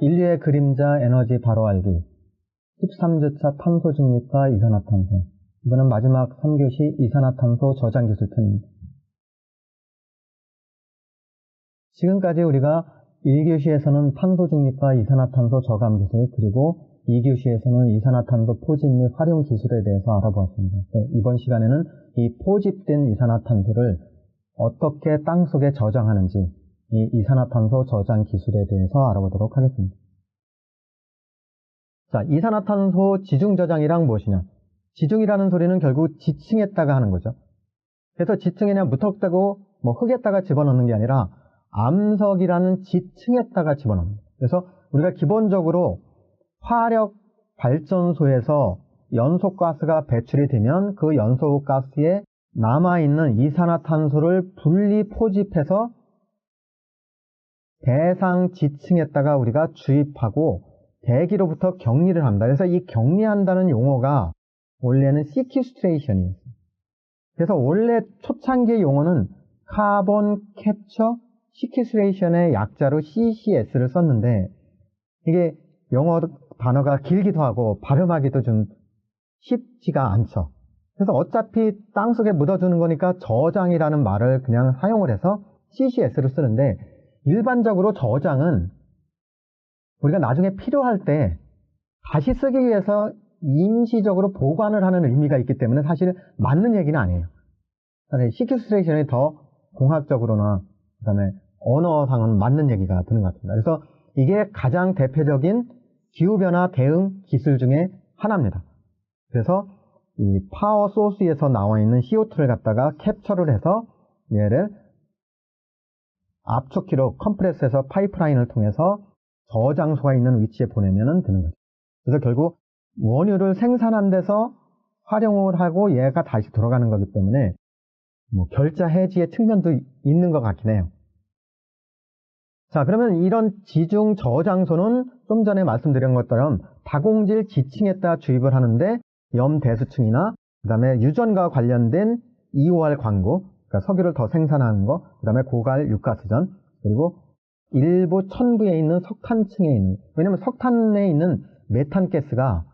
인류의 그림자 에너지 바로 알기 13주차 탄소 중립과 이산화탄소 이거는 마지막 3교시 이산화탄소 저장 기술 편입니다. 지금까지 우리가 1교시에서는 탄소 중립과 이산화탄소 저감 기술 그리고 2교시에서는 이산화탄소 포집 및 활용 기술에 대해서 알아보았습니다. 네, 이번 시간에는 이 포집된 이산화탄소를 어떻게 땅속에 저장하는지 이 이산화탄소 저장 기술에 대해서 알아보도록 하겠습니다. 자, 이산화탄소 지중 저장이란 무엇이냐? 지중이라는 소리는 결국 지층에다가 하는 거죠. 그래서 지층에냐 무턱대고 뭐 흙에다가 집어넣는 게 아니라 암석이라는 지층에다가 집어넣습니다. 그래서 우리가 기본적으로 화력 발전소에서 연소 가스가 배출이 되면 그 연소 가스에 남아있는 이산화탄소를 분리 포집해서 대상 지층에다가 우리가 주입하고 대기로부터 격리를 합니다. 그래서 이 격리한다는 용어가 원래는 시큐스트레이션이었어요. 그래서 원래 초창기 용어는 카본 캡처 시큐스트레이션의 약자로 CCS를 썼는데 이게 영어 단어가 길기도 하고 발음하기도 좀 쉽지가 않죠. 그래서 어차피 땅속에 묻어주는 거니까 저장이라는 말을 그냥 사용을 해서 CCS를 쓰는데 일반적으로 저장은 우리가 나중에 필요할 때 다시 쓰기 위해서 임시적으로 보관을 하는 의미가 있기 때문에 사실 맞는 얘기는 아니에요. 시큐스트레이션이 더 공학적으로나 그다음에 언어상은 맞는 얘기가 드는 것 같습니다. 그래서 이게 가장 대표적인 기후변화 대응 기술 중에 하나입니다. 그래서 이 파워 소스에서 나와 있는 CO2를 갖다가 캡처를 해서 얘를 압축기로 컴프레스해서 파이프라인을 통해서 저장소가 있는 위치에 보내면 되는 거죠. 그래서 결국 원유를 생산한 데서 활용을 하고 얘가 다시 돌아가는 거기 때문에 뭐 결자 해지의 측면도 있는 것 같긴 해요. 자, 그러면 이런 지중 저장소는 좀 전에 말씀드린 것처럼 다공질 지층에다 주입을 하는데 염대수층이나 그 다음에 유전과 관련된 EOR 광고, 그러니까 석유를 더 생산하는 거, 그 다음에 고갈 육가스전, 그리고 일부 천부에 있는 석탄층에 있는, 왜냐면 석탄에 있는 메탄 가스가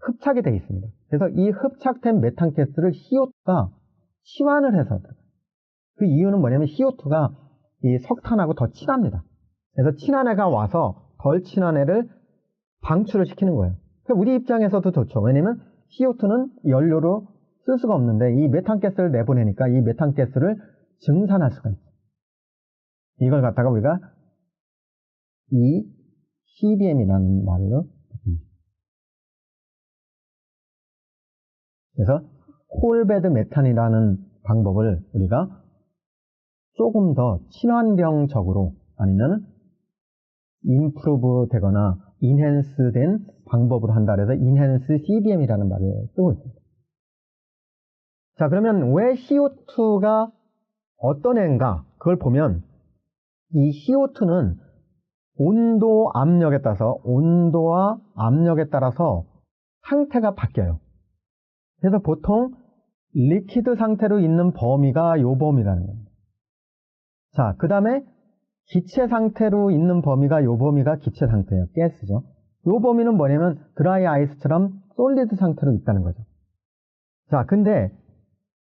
흡착이 되어 있습니다. 그래서 이 흡착된 메탄 가스를 CO2가 치환을 해서 그 이유는 뭐냐면 CO2가 이 석탄하고 더 친합니다. 그래서 친한 애가 와서 덜 친한 애를 방출을 시키는 거예요. 그러니까 우리 입장에서도 좋죠. 왜냐면 CO2는 연료로 쓸 수가 없는데 이 메탄 가스를 내보내니까 이 메탄 가스를 증산할 수가 있죠. 이걸 갖다가 우리가 이 CBM이라는 말로 그래서 콜베드 메탄이라는 방법을 우리가 조금 더 친환경적으로 아니면 임프로브 되거나 인핸스 된 방법으로 한다 그래서 인핸스 CBM이라는 말을 쓰고 있습니다. 자 그러면 왜 CO2가 어떤 애인가 그걸 보면 이 CO2는 온도 압력에 따라서 온도와 압력에 따라서 상태가 바뀌어요. 그래서 보통 리퀴드 상태로 있는 범위가 요 범위라는 겁니다. 자, 그 다음에 기체 상태로 있는 범위가 요 범위가 기체 상태예요. 가스죠. 요 범위는 뭐냐면 드라이 아이스처럼 솔리드 상태로 있다는 거죠. 자, 근데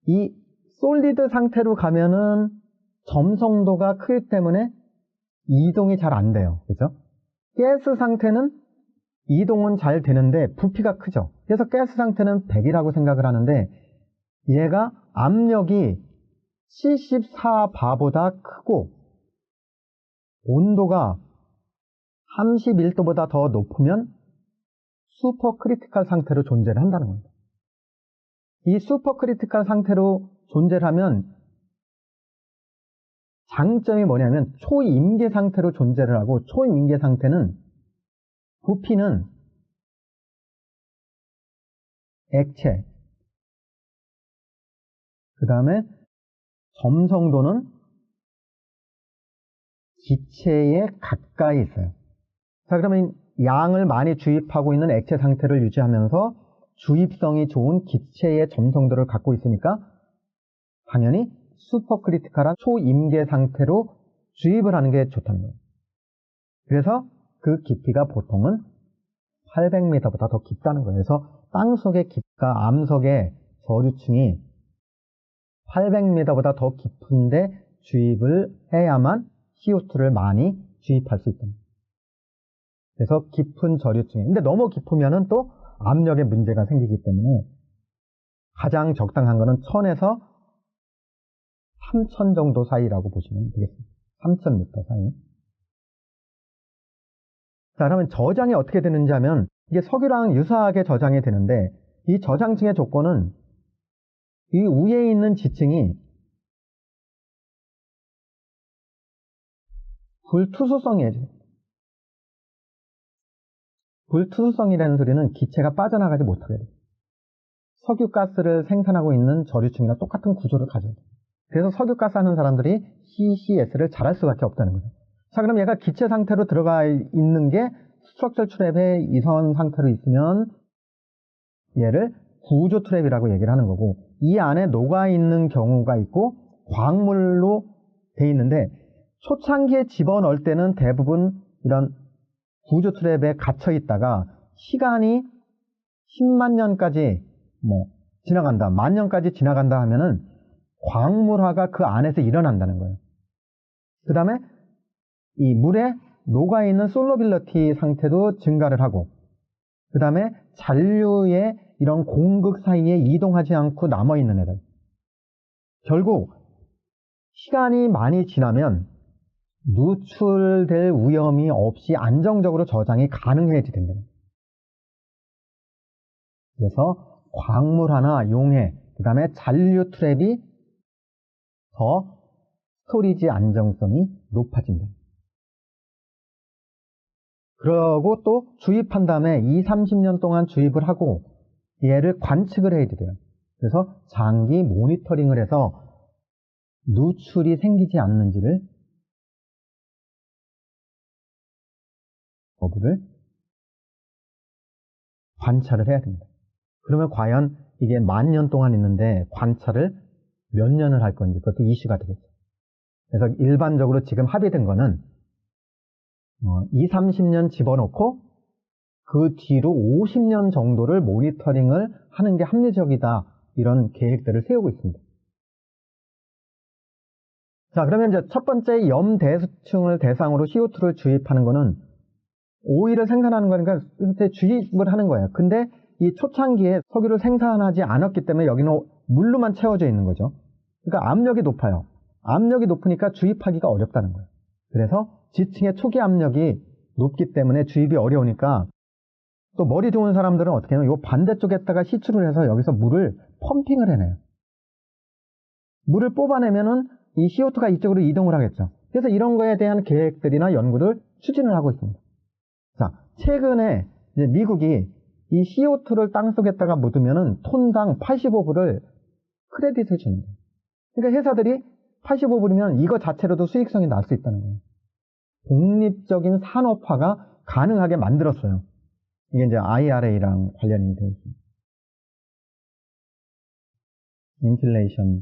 이 솔리드 상태로 가면은 점성도가 크기 때문에 이동이 잘 안 돼요. 그죠? 가스 상태는 이동은 잘 되는데 부피가 크죠. 그래서 가스 상태는 100이라고 생각을 하는데 얘가 압력이 74바보다 크고 온도가 31도보다 더 높으면 슈퍼 크리티컬 상태로 존재를 한다는 겁니다. 이 슈퍼 크리티컬 상태로 존재를 하면 장점이 뭐냐면 초임계 상태로 존재를 하고 초임계 상태는 부피는 액체 그 다음에 점성도는 기체에 가까이 있어요. 자, 그러면 양을 많이 주입하고 있는 액체 상태를 유지하면서 주입성이 좋은 기체의 점성도를 갖고 있으니까 당연히 슈퍼크리티컬한 초임계 상태로 주입을 하는 게 좋다는 거예요. 그래서 그 깊이가 보통은 800m보다 더 깊다는 거예요. 그래서 땅 속의 깊이가 암 속의 저류층이 800m보다 더 깊은데 주입을 해야만 CO2를 많이 주입할 수 있다. 그래서 깊은 저류층에. 근데 너무 깊으면은 또 압력에 문제가 생기기 때문에 가장 적당한 거는 1000에서 3000 정도 사이라고 보시면 되겠습니다. 3000m 사이. 자, 그러면 저장이 어떻게 되는지 하면 이게 석유랑 유사하게 저장이 되는데 이 저장층의 조건은 이 위에 있는 지층이 불투수성이에요. 불투수성이라는 소리는 기체가 빠져나가지 못하게 돼요. 석유가스를 생산하고 있는 저류층이랑 똑같은 구조를 가져요. 그래서 석유가스 하는 사람들이 CCS를 잘할 수밖에 없다는 거죠. 자, 그럼 얘가 기체 상태로 들어가 있는 게 스트럭처 트랩에 이선 상태로 있으면 얘를 구조 트랩이라고 얘기를 하는 거고 이 안에 녹아 있는 경우가 있고 광물로 돼 있는데 초창기에 집어넣을 때는 대부분 이런 구조 트랩에 갇혀 있다가 시간이 10만 년까지 뭐 지나간다, 만 년까지 지나간다 하면은 광물화가 그 안에서 일어난다는 거예요. 그 다음에 이 물에 녹아 있는 솔로빌러티 상태도 증가를 하고 그 다음에 잔류의 이런 공극 사이에 이동하지 않고 남아 있는 애들. 결국 시간이 많이 지나면 누출될 위험이 없이 안정적으로 저장이 가능해야지 된다. 그래서 광물 하나 용해, 그 다음에 잔류 트랩이 더 스토리지 안정성이 높아진다. 그러고 또 주입한 다음에 2, 30년 동안 주입을 하고 얘를 관측을 해야 돼요. 그래서 장기 모니터링을 해서 누출이 생기지 않는지를 거부를 관찰을 해야 됩니다. 그러면 과연 이게 만 년 동안 있는데 관찰을 몇 년을 할 건지 그것도 이슈가 되겠죠. 그래서 일반적으로 지금 합의된 거는 어, 2, 30년 집어넣고 그 뒤로 50년 정도를 모니터링을 하는 게 합리적이다. 이런 계획들을 세우고 있습니다. 자, 그러면 이제 첫 번째 염대수층을 대상으로 CO2를 주입하는 거는 오일을 생산하는 거니까 주입을 하는 거예요. 근데 이 초창기에 석유를 생산하지 않았기 때문에 여기는 물로만 채워져 있는 거죠. 그러니까 압력이 높아요. 압력이 높으니까 주입하기가 어렵다는 거예요. 그래서 지층의 초기 압력이 높기 때문에 주입이 어려우니까 또 머리 좋은 사람들은 어떻게 하냐면 이 반대쪽에다가 시추를 해서 여기서 물을 펌핑을 해내요. 물을 뽑아내면은 이 CO2가 이쪽으로 이동을 하겠죠. 그래서 이런 거에 대한 계획들이나 연구를 추진을 하고 있습니다. 자, 최근에 미국이 이 CO2를 땅 속에다가 묻으면은 톤당 85불을 크레딧을 주는 거예요. 그러니까 회사들이 85불이면 이거 자체로도 수익성이 날 수 있다는 거예요. 독립적인 산업화가 가능하게 만들었어요. 이게 이제 IRA랑 관련이 되어 있습니다. 인플레이션과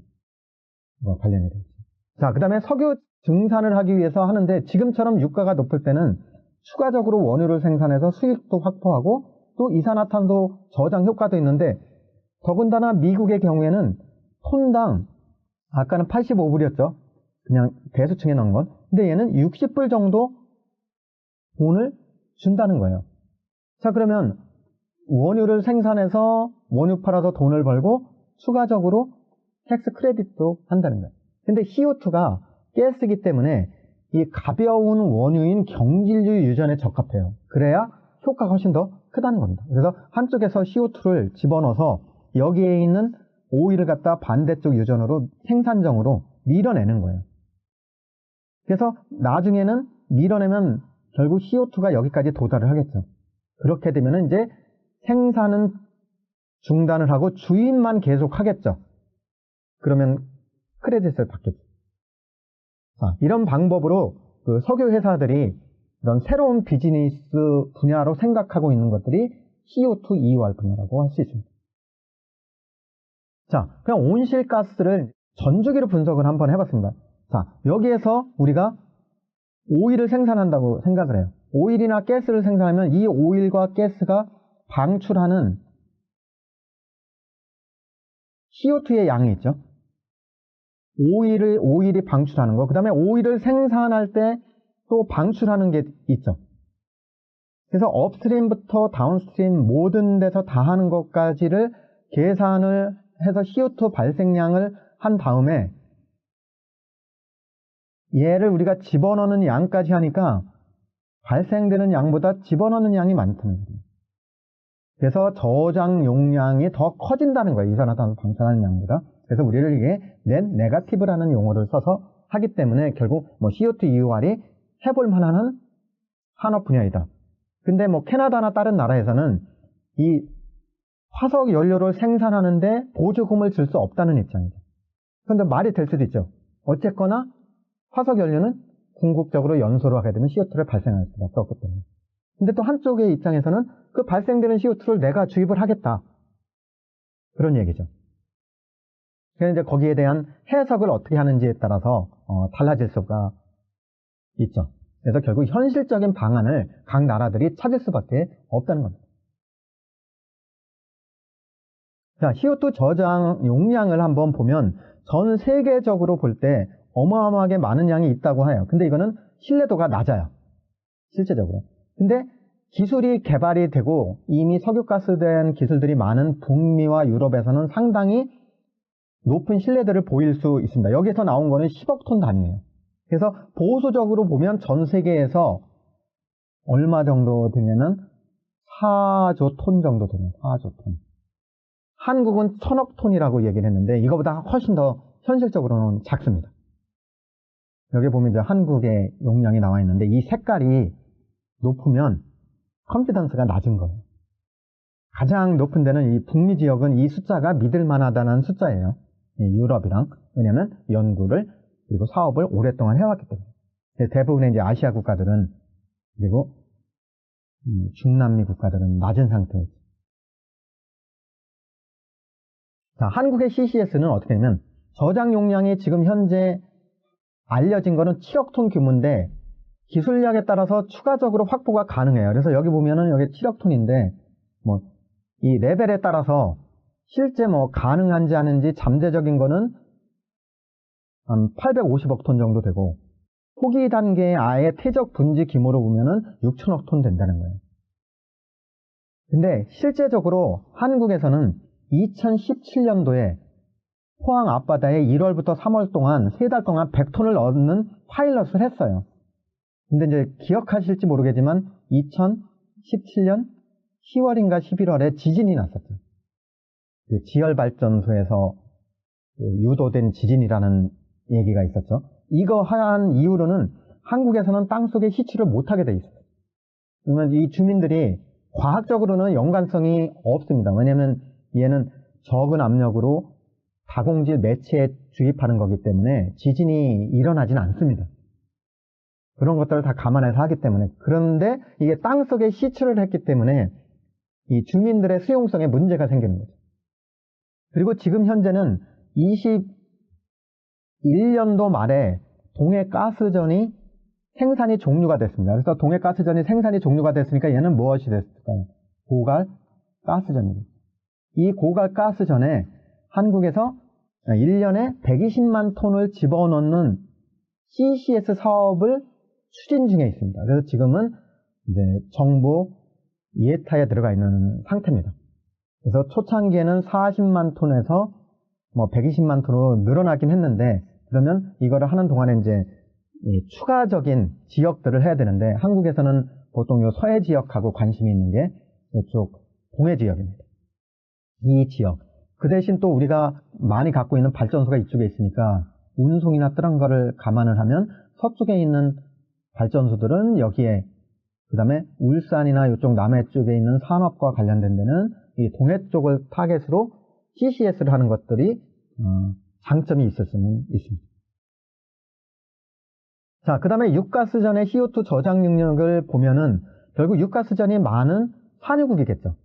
관련이 되어 있습니다. 자, 그 다음에 석유 증산을 하기 위해서 하는데 지금처럼 유가가 높을 때는 추가적으로 원유를 생산해서 수익도 확보하고 또 이산화탄소 저장 효과도 있는데 더군다나 미국의 경우에는 톤당 아까는 85불이었죠. 그냥 대수층에 넣은 건. 근데 얘는 60불 정도 돈을 준다는 거예요. 자, 그러면 원유를 생산해서 원유 팔아서 돈을 벌고 추가적으로 텍스 크레딧도 한다는 거예요. 근데 CO2가 가스이기 때문에 이 가벼운 원유인 경질유 유전에 적합해요. 그래야 효과가 훨씬 더 크다는 겁니다. 그래서 한쪽에서 CO2를 집어넣어서 여기에 있는 오일을 갖다 반대쪽 유전으로 생산정으로 밀어내는 거예요. 그래서 나중에는 밀어내면 결국 CO2가 여기까지 도달을 하겠죠. 그렇게 되면 이제 생산은 중단을 하고 주입만 계속 하겠죠. 그러면 크레딧을 받겠죠. 자, 이런 방법으로 그 석유 회사들이 이런 새로운 비즈니스 분야로 생각하고 있는 것들이 CO2 이유할 분야라고 할 수 있습니다. 자, 그냥 온실가스를 전주기로 분석을 한번 해봤습니다. 자, 여기에서 우리가 오일을 생산한다고 생각을 해요. 오일이나 가스를 생산하면 이 오일과 가스가 방출하는 CO2의 양이 있죠. 오일을, 오일이 방출하는 거. 그 다음에 오일을 생산할 때 또 방출하는 게 있죠. 그래서 업스트림부터 다운스트림 모든 데서 다 하는 것까지를 계산을 해서 CO2 발생량을 한 다음에 얘를 우리가 집어넣는 양까지 하니까 발생되는 양보다 집어넣는 양이 많다는 거예요. 그래서 저장 용량이 더 커진다는 거예요. 이산화탄소 방출하는 양보다. 그래서 우리를 이게 낸 네가티브라는 용어를 써서 하기 때문에 결국 뭐 CO2 EUR이 해볼 만한 산업 분야이다. 근데 뭐 캐나다나 다른 나라에서는 이 화석 연료를 생산하는데 보조금을 줄 수 없다는 입장이죠. 그런데 말이 될 수도 있죠. 어쨌거나 화석 연료는 궁극적으로 연소로 하게 되면 CO2를 발생할 수밖에 없기 때문에. 근데 또 한쪽의 입장에서는 그 발생되는 CO2를 내가 주입을 하겠다. 그런 얘기죠. 그래서 이제 거기에 대한 해석을 어떻게 하는지에 따라서 어, 달라질 수가 있죠. 그래서 결국 현실적인 방안을 각 나라들이 찾을 수밖에 없다는 겁니다. 자, CO2 저장 용량을 한번 보면 전 세계적으로 볼 때 어마어마하게 많은 양이 있다고 해요. 근데 이거는 신뢰도가 낮아요. 실제적으로. 근데 기술이 개발이 되고 이미 석유가스 된 기술들이 많은 북미와 유럽에서는 상당히 높은 신뢰도를 보일 수 있습니다. 여기서 나온 거는 10억 톤 단위예요. 그래서 보수적으로 보면 전 세계에서 얼마 정도 되면은 4조 톤 정도 되는 4조 톤. 한국은 천억 톤이라고 얘기를 했는데 이거보다 훨씬 더 현실적으로는 작습니다. 여기 보면 이제 한국의 용량이 나와 있는데 이 색깔이 높으면 컴피던스가 낮은 거예요. 가장 높은 데는 이 북미 지역은 이 숫자가 믿을 만하다는 숫자예요. 유럽이랑. 왜냐면 연구를 그리고 사업을 오랫동안 해왔기 때문에. 대부분의 이제 아시아 국가들은 그리고 중남미 국가들은 낮은 상태이 자, 한국의 CCS는 어떻게 되면 저장 용량이 지금 현재 알려진 거는 7억 톤 규모인데 기술력에 따라서 추가적으로 확보가 가능해요. 그래서 여기 보면은 여기 7억 톤인데 뭐 이 레벨에 따라서 실제 뭐 가능한지 아닌지 잠재적인 거는 한 850억 톤 정도 되고 초기 단계의 아예 퇴적 분지 규모로 보면은 6천억 톤 된다는 거예요. 근데 실제적으로 한국에서는 2017년도에 포항 앞바다에 1월부터 3월 동안 3달 동안 100톤을 얻는 파일럿을 했어요. 근데 이제 기억하실지 모르겠지만 2017년 10월인가 11월에 지진이 났었죠. 그 지열발전소에서 그 유도된 지진이라는 얘기가 있었죠. 이거 한 이후로는 한국에서는 땅속에 시추를 못하게 돼 있어요. 그러면 이 주민들이 과학적으로는 연관성이 없습니다. 왜냐하면 얘는 적은 압력으로 다공질 매체에 주입하는 거기 때문에 지진이 일어나진 않습니다. 그런 것들을 다 감안해서 하기 때문에 그런데 이게 땅 속에 시추를 했기 때문에 이 주민들의 수용성에 문제가 생기는 거죠. 그리고 지금 현재는 21년도 말에 동해 가스전이 생산이 종료가 됐습니다. 그래서 동해 가스전이 생산이 종료가 됐으니까 얘는 무엇이 됐을까요? 고갈 가스전입니다. 이 고갈 가스 전에 한국에서 1년에 120만 톤을 집어넣는 CCS 사업을 추진 중에 있습니다. 그래서 지금은 이제 정부 예타에 들어가 있는 상태입니다. 그래서 초창기에는 40만 톤에서 뭐 120만 톤으로 늘어나긴 했는데 그러면 이거를 하는 동안에 이제 추가적인 지역들을 해야 되는데 한국에서는 보통 요 서해 지역하고 관심이 있는 게 이쪽 동해 지역입니다. 이 지역. 그 대신 또 우리가 많이 갖고 있는 발전소가 이쪽에 있으니까 운송이나 뜨런 거를 감안을 하면 서쪽에 있는 발전소들은 여기에 그 다음에 울산이나 이쪽 남해 쪽에 있는 산업과 관련된 데는 이 동해 쪽을 타겟으로 CCS를 하는 것들이 어, 장점이 있을 수는 있습니다. 자, 그 다음에 육가스전의 CO2 저장 능력을 보면은 결국 육가스전이 많은 산유국이겠죠.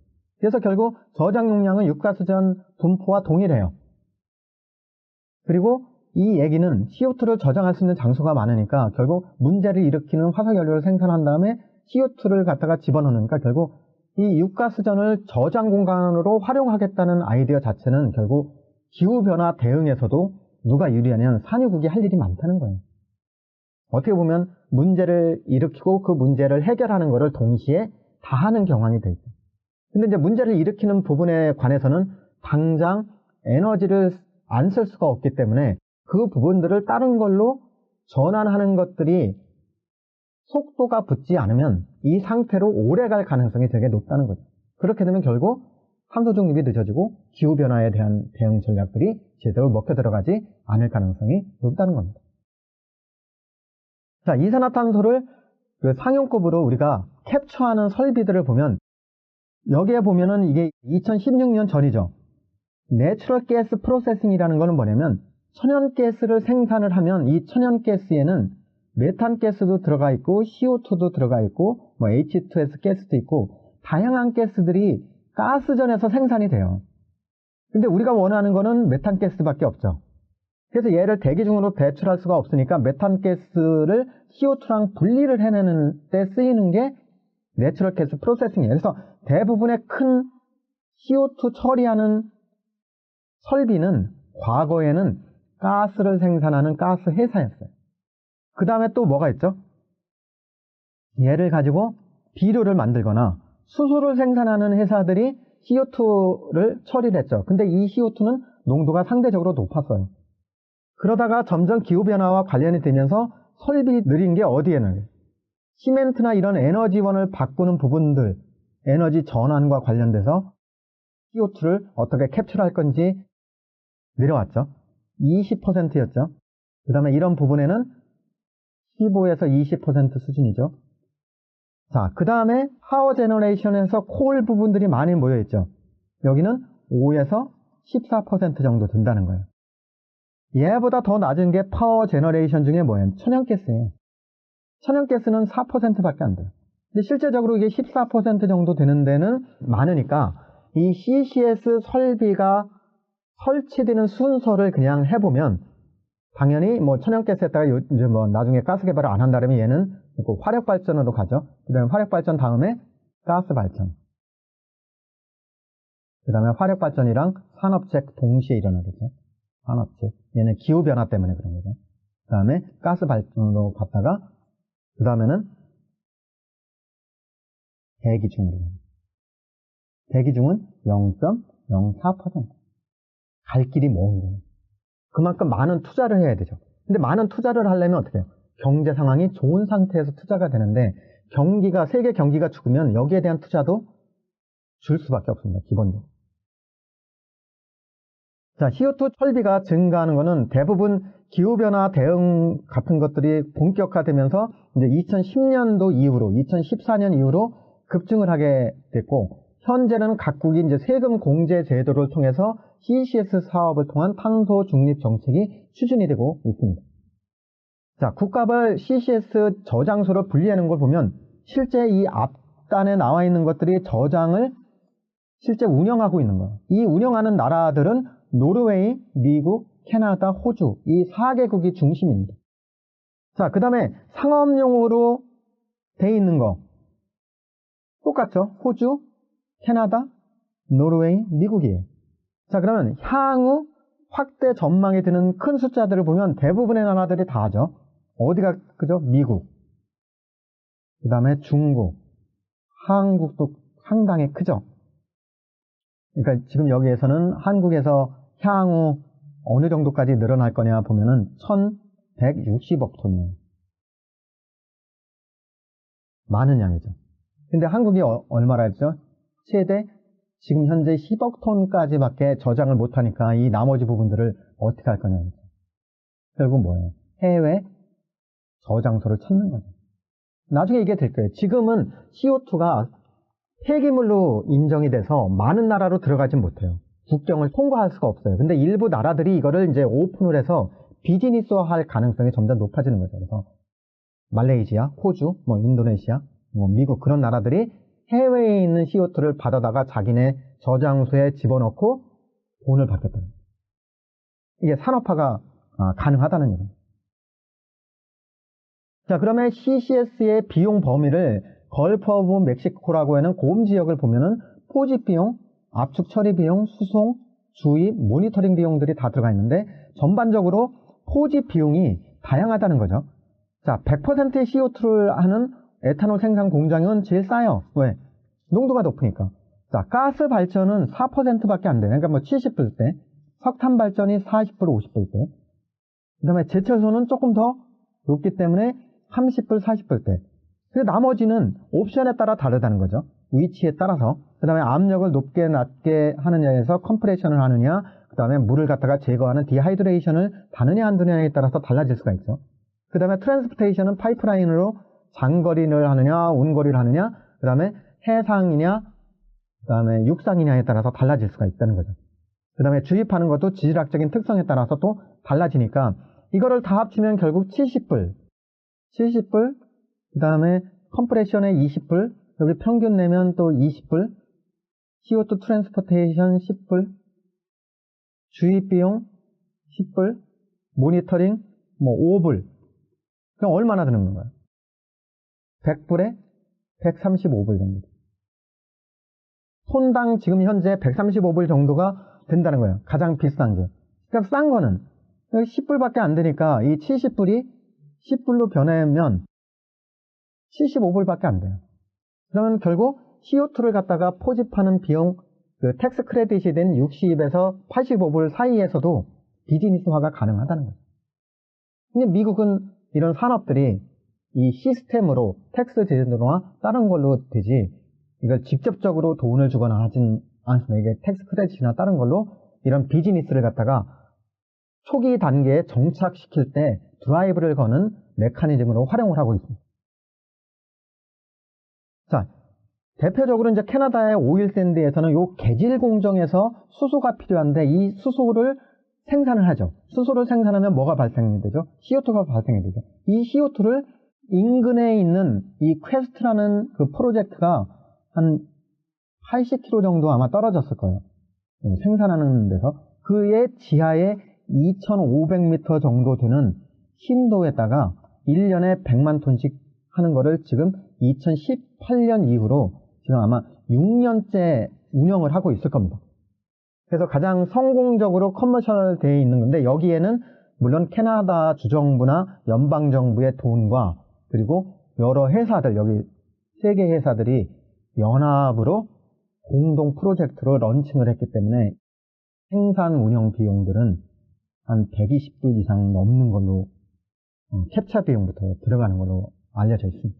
그래서 결국 저장 용량은 육가스전 분포와 동일해요. 그리고 이 얘기는 CO2를 저장할 수 있는 장소가 많으니까 결국 문제를 일으키는 화석연료를 생산한 다음에 CO2를 갖다가 집어넣으니까 결국 이 육가스전을 저장 공간으로 활용하겠다는 아이디어 자체는 결국 기후변화 대응에서도 누가 유리하냐면 산유국이 할 일이 많다는 거예요. 어떻게 보면 문제를 일으키고 그 문제를 해결하는 것을 동시에 다 하는 경향이 돼 있죠. 근데 이제 문제를 일으키는 부분에 관해서는 당장 에너지를 안 쓸 수가 없기 때문에 그 부분들을 다른 걸로 전환하는 것들이 속도가 붙지 않으면 이 상태로 오래 갈 가능성이 되게 높다는 거죠. 그렇게 되면 결국 탄소 중립이 늦어지고 기후변화에 대한 대응 전략들이 제대로 먹혀 들어가지 않을 가능성이 높다는 겁니다. 자, 이산화탄소를 그 상용급으로 우리가 캡처하는 설비들을 보면 여기에 보면은 이게 2016년 전이죠. 내추럴 가스 프로세싱이라는 것은 뭐냐면 천연 가스를 생산을 하면 이 천연 가스에는 메탄 가스도 들어가 있고 CO2도 들어가 있고 뭐 H2S 가스도 있고 다양한 가스들이 가스전에서 생산이 돼요. 근데 우리가 원하는 거는 메탄 가스밖에 없죠. 그래서 얘를 대기 중으로 배출할 수가 없으니까 메탄 가스를 CO2랑 분리를 해내는 때 쓰이는 게 내추럴 가스 프로세싱이에요. 그래서 대부분의 큰 CO2 처리하는 설비는 과거에는 가스를 생산하는 가스 회사였어요. 그 다음에 또 뭐가 있죠? 얘를 가지고 비료를 만들거나 수소를 생산하는 회사들이 CO2를 처리를 했죠. 근데 이 CO2는 농도가 상대적으로 높았어요. 그러다가 점점 기후변화와 관련이 되면서 설비 느린 게 어디에는 시멘트나 이런 에너지원을 바꾸는 부분들, 에너지 전환과 관련돼서 CO2를 어떻게 캡처할 건지 내려왔죠. 20%였죠. 그 다음에 이런 부분에는 15에서 20% 수준이죠. 자, 그 다음에 파워 제너레이션에서 콜 부분들이 많이 모여있죠. 여기는 5에서 14% 정도 든다는 거예요. 얘보다 더 낮은 게 파워 제너레이션 중에 뭐예요? 천연가스예요. 천연가스는 4%밖에 안 돼요. 근데 실제적으로 이게 14% 정도 되는 데는 많으니까 이 CCS 설비가 설치되는 순서를 그냥 해보면 당연히 뭐 천연가스에다가 요, 이제 뭐 나중에 가스 개발을 안 한다면 얘는 그 화력 발전으로 가죠. 그 다음에 화력 발전 다음에 가스 발전. 그 다음에 화력 발전이랑 산업재해 동시에 일어나겠죠. 산업재. 얘는 기후 변화 때문에 그런 거죠. 그 다음에 가스 발전으로 갔다가 그 다음에는 대기 중으로. 대기 중은 0.04%. 갈 길이 먼 거예요. 그만큼 많은 투자를 해야 되죠. 근데 많은 투자를 하려면 어떻게 해요? 경제 상황이 좋은 상태에서 투자가 되는데 경기가 세계 경기가 죽으면 여기에 대한 투자도 줄 수밖에 없습니다. 기본적으로. 자, CO2 설비가 증가하는 것은 대부분 기후변화 대응 같은 것들이 본격화되면서 이제 2010년도 이후로, 2014년 이후로 급증을 하게 됐고, 현재는 각국이 이제 세금 공제 제도를 통해서 CCS 사업을 통한 탄소 중립 정책이 추진이 되고 있습니다. 자, 국가별 CCS 저장소를 분리하는 걸 보면 실제 이 앞단에 나와 있는 것들이 저장을 실제 운영하고 있는 거예요. 이 운영하는 나라들은 노르웨이, 미국, 캐나다, 호주 이 4개국이 중심입니다. 자, 그 다음에 상업용으로 돼 있는 거 똑같죠? 호주, 캐나다, 노르웨이, 미국이에요. 자, 그러면 향후 확대 전망이 드는 큰 숫자들을 보면 대부분의 나라들이 다 하죠. 어디가 그죠? 미국. 그 다음에 중국. 한국도 상당히 크죠. 그러니까 지금 여기에서는 한국에서 향후 어느 정도까지 늘어날 거냐 보면은 1160억 톤이에요. 많은 양이죠. 근데 한국이 어, 얼마라 했죠? 최대 지금 현재 10억 톤까지밖에 저장을 못하니까 이 나머지 부분들을 어떻게 할 거냐. 결국 뭐예요? 해외 저장소를 찾는 거죠. 나중에 이게 될 거예요. 지금은 CO2가 폐기물로 인정이 돼서 많은 나라로 들어가지 못해요. 국경을 통과할 수가 없어요. 근데 일부 나라들이 이거를 이제 오픈을 해서 비즈니스화 할 가능성이 점점 높아지는 거죠. 그래서 말레이시아, 호주, 뭐 인도네시아, 뭐 미국 그런 나라들이 해외에 있는 CO2를 받아다가 자기네 저장소에 집어넣고 돈을 받겠다는. 이게 산업화가 아, 가능하다는 얘기입니다. 자, 그러면 CCS의 비용 범위를 걸프 오브 멕시코라고 하는 고음 지역을 보면은 포집 비용, 압축 처리 비용, 수송, 주입, 모니터링 비용들이 다 들어가 있는데 전반적으로 포집 비용이 다양하다는 거죠. 자, 100%의 CO2를 하는 에탄올 생산 공장은 제일 싸요. 왜? 농도가 높으니까. 자, 가스 발전은 4%밖에 안 돼. 그러니까 뭐 70불 때, 석탄 발전이 40불, 50불 때. 그 다음에 제철소는 조금 더 높기 때문에 30불, 40불 때. 그 나머지는 옵션에 따라 다르다는 거죠. 위치에 따라서. 그 다음에 압력을 높게 낮게 하느냐에서 컴프레션을 하느냐, 그 다음에 물을 갖다가 제거하는 디하이드레이션을 다느냐 안 두느냐에 따라서 달라질 수가 있죠. 그 다음에 트랜스포테이션은 파이프라인으로 장거리를 하느냐, 운거리를 하느냐, 그 다음에 해상이냐, 그 다음에 육상이냐에 따라서 달라질 수가 있다는 거죠. 그 다음에 주입하는 것도 지질학적인 특성에 따라서 또 달라지니까 이거를 다 합치면 결국 70불, 70불, 그 다음에 컴프레션에 20불, 여기 평균 내면 또 20불, CO2 트랜스포테이션 10불, 주입 비용 10불, 모니터링 뭐 5불. 그럼 얼마나 드는 거예요? 100불에 135불 정도. 손당 지금 현재 135불 정도가 된다는 거예요. 가장 비싼 게. 그러니까 싼 거는 10불밖에 안 되니까 이 70불이 10불로 변하면 75불밖에 안 돼요. 그러면 결국 CO2를 갖다가 포집하는 비용, 그 텍스 크레딧이 된 60에서 85불 사이에서도 비즈니스화가 가능하다는 거죠. 근데 미국은 이런 산업들이 이 시스템으로 텍스 제도나 다른 걸로 되지 이걸 직접적으로 돈을 주거나 하진 않습니다. 이게 텍스 크레딧이나 다른 걸로 이런 비즈니스를 갖다가 초기 단계에 정착시킬 때 드라이브를 거는 메커니즘으로 활용을 하고 있습니다. 자, 대표적으로 이제 캐나다의 오일샌드에서는 요 개질 공정에서 수소가 필요한데 이 수소를 생산을 하죠. 수소를 생산하면 뭐가 발생이 되죠? CO2가 발생이 되죠. 이 CO2를 인근에 있는 이 퀘스트라는 그 프로젝트가 한 80km 정도 아마 떨어졌을 거예요. 어, 생산하는 데서 그의 지하에 2,500m 정도 되는 심도에다가 1년에 100만 톤씩 하는 거를 지금 2018년 이후로 지금 아마 6년째 운영을 하고 있을 겁니다. 그래서 가장 성공적으로 커머셜 되어 있는 건데 여기에는 물론 캐나다 주정부나 연방정부의 돈과 그리고 여러 회사들 여기 세계 회사들이 연합으로 공동 프로젝트로 런칭을 했기 때문에 생산 운영 비용들은 한 120불 이상 넘는 걸로 어, 캡처 비용부터 들어가는 걸로 알려져 있습니다.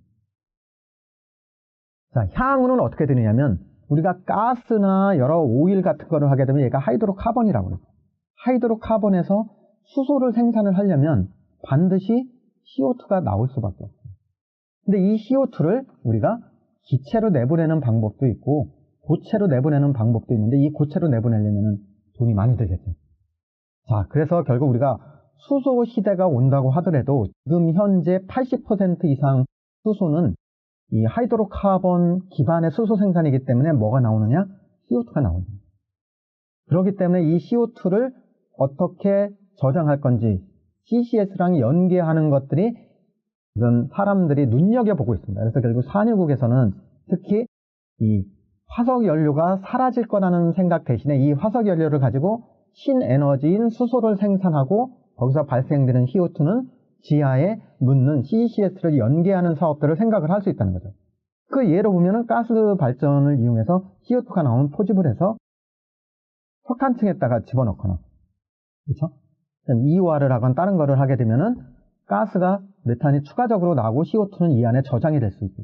자, 향후는 어떻게 되느냐면 우리가 가스나 여러 오일 같은 거를 하게 되면 얘가 하이드로카본이라고 해요. 하이드로카본에서 수소를 생산을 하려면 반드시 CO2가 나올 수밖에 없어요. 근데 이 CO2를 우리가 기체로 내보내는 방법도 있고 고체로 내보내는 방법도 있는데 이 고체로 내보내려면 돈이 많이 들겠죠. 자, 그래서 결국 우리가 수소 시대가 온다고 하더라도 지금 현재 80% 이상 수소는 이 하이드로카본 기반의 수소 생산이기 때문에 뭐가 나오느냐? CO2가 나오는 거예요. 그렇기 때문에 이 CO2를 어떻게 저장할 건지 CCS랑 연계하는 것들이 이런 사람들이 눈여겨보고 있습니다. 그래서 결국 산유국에서는 특히 이 화석 연료가 사라질 거라는 생각 대신에 이 화석 연료를 가지고 신에너지인 수소를 생산하고 거기서 발생되는 CO2는 지하에 묻는 CCS를 연계하는 사업들을 생각을 할 수 있다는 거죠. 그 예로 보면은 가스 발전을 이용해서 CO2가 나오면 포집을 해서 석탄층에다가 집어넣거나, 그렇죠? 이화를 하거나 다른 거를 하게 되면은 가스가 메탄이 추가적으로 나오고 CO2는 이 안에 저장이 될 수 있고.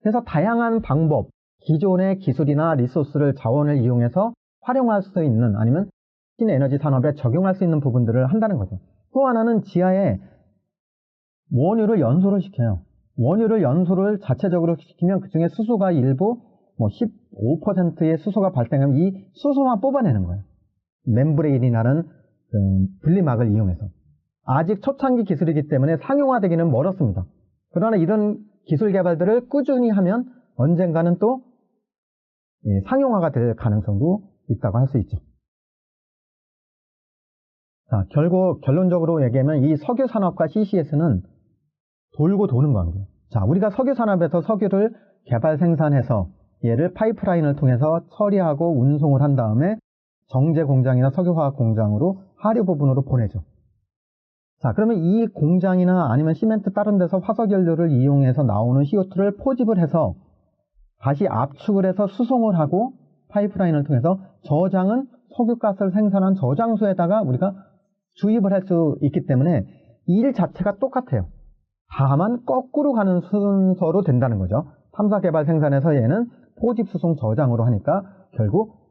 그래서 다양한 방법, 기존의 기술이나 리소스를 자원을 이용해서 활용할 수 있는 아니면 신에너지 산업에 적용할 수 있는 부분들을 한다는 거죠. 또 하나는 지하에 원유를 연소를 시켜요. 원유를 연소를 자체적으로 시키면 그 중에 수소가 일부 뭐 15%의 수소가 발생하면 이 수소만 뽑아내는 거예요. 멤브레인이라는 그 분리막을 이용해서. 아직 초창기 기술이기 때문에 상용화되기는 멀었습니다. 그러나 이런 기술 개발들을 꾸준히 하면 언젠가는 또 예, 상용화가 될 가능성도 있다고 할 수 있죠. 자, 결국 결론적으로 얘기하면 이 석유 산업과 CCS는 돌고 도는 관계. 자, 우리가 석유 산업에서 석유를 개발 생산해서 얘를 파이프라인을 통해서 처리하고 운송을 한 다음에 정제 공장이나 석유화학 공장으로 하류 부분으로 보내죠. 자, 그러면 이 공장이나 아니면 시멘트 다른 데서 화석연료를 이용해서 나오는 CO2를 포집을 해서 다시 압축을 해서 수송을 하고 파이프라인을 통해서 저장은 석유가스를 생산한 저장소에다가 우리가 주입을 할 수 있기 때문에 일 자체가 똑같아요. 다만 거꾸로 가는 순서로 된다는 거죠. 탐사 개발 생산에서 얘는 포집 수송 저장으로 하니까 결국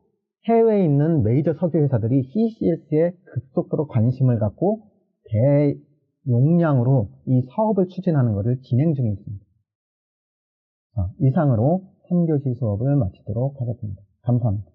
해외에 있는 메이저 석유 회사들이 CCS에 급속도로 관심을 갖고 대용량으로 이 사업을 추진하는 것을 진행 중에 있습니다. 자, 이상으로 3교시 수업을 마치도록 하겠습니다. 감사합니다.